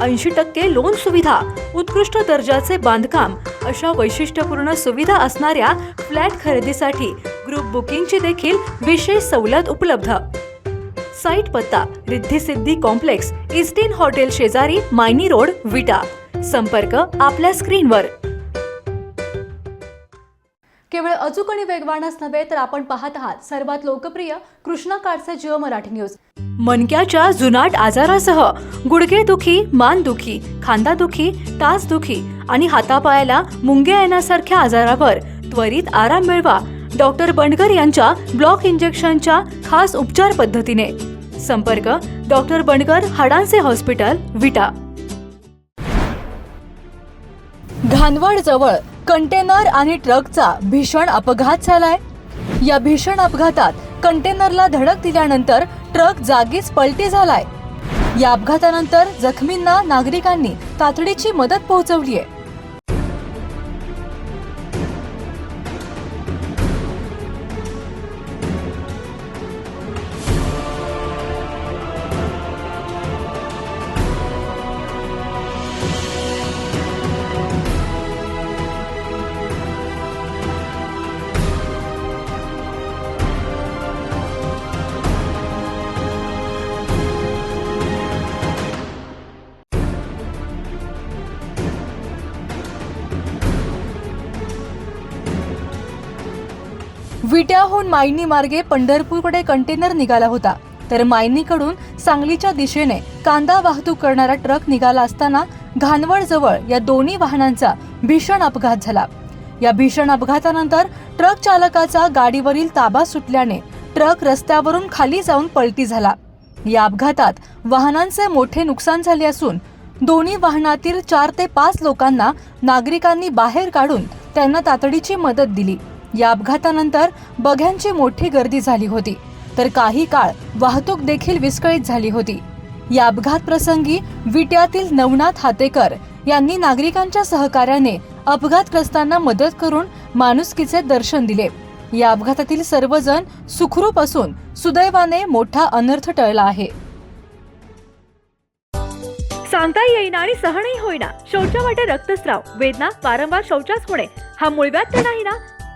ऐंशी टक्के लोन सुविधा उत्कृष्ट दर्जाचे बांधकाम अशा वैशिष्ट्यपूर्ण सुविधा असणाऱ्या फ्लॅट खरेदीसाठी ग्रुप बुकिंगची देखील विशेष सवलत उपलब्ध. साईट पत्ता रिद्धी सिद्धी कॉम्प्लेक्स इस्टीन हॉटेल शेजारी मायनी रोड विटा. संपर्क आपल्या स्क्रीनवर केवळ अचूक आणि वेगवानच नव्हे तर आपण पाहत आहात सर्वात लोकप्रिय कृष्णा काळचे जिओ मराठी न्यूज. मणक्याच्या जुनाट आजारासह गुडघेदुखी मानदुखी खांदादुखी तासदुखी आणि हातापायाला मुंग्या येण्यासारख्या आजारावर त्वरित आराम मिळवा डॉक्टर बंडकर यांच्या ब्लॉक इंजेक्शनच्या खास उपचार पद्धतीने. संपर्क डॉक्टर बंडकर हाडांचे हॉस्पिटल विटा. घानवड जवळ कंटेनर आणि ट्रकचा भीषण अपघात झालाय. या भीषण अपघातात कंटेनरला धडक दिल्यानंतर ट्रक जागीच पलटी झालाय. या अपघातानंतर जखमींना नागरिकांनी तातडीची मदत पोहोचवली आहे विट्याहून मायनी मार्गे पंढरपूरकडे कंटेनर निघाला होता. तर मायनीकडून सांगलीच्या दिशेने कांदा वाहतूक करणारा ट्रक निघाला असताना घाणवडजवळ या दोन्ही वाहनांचा भीषण अपघात झाला. या भीषण अपघातानंतर ट्रक चालकाचा गाडीवरील ताबा सुटल्याने ट्रक रस्त्यावरून खाली जाऊन पलटी झाला. या अपघातात वाहनांचे मोठे नुकसान झाले असून दोन्ही वाहनातील चार ते पाच लोकांना नागरिकांनी बाहेर काढून त्यांना तातडीची मदत दिली. या अपघातानंतर बघ्यांची मोठी गर्दी झाली होती. तर काही काळ वाहतूक देखील विस्कळीत झाली होती. या अपघात प्रसंगी विट्यातील नवनाथ हातेकर यांनी नागरिकांच्या सहकार्याने अपघातग्रस्तांना मदत करून माणुसकीचे दर्शन दिले. या अपघातातील सर्वजण सुखरूप असून सुदैवाने मोठा अनर्थ टळला आहे. सांगता येईना आणि सहनही होईना. शौचा वाटे रक्तस्राव वेदना वारंवार शौचास होणे हा मूळव्यात तर नाही ना?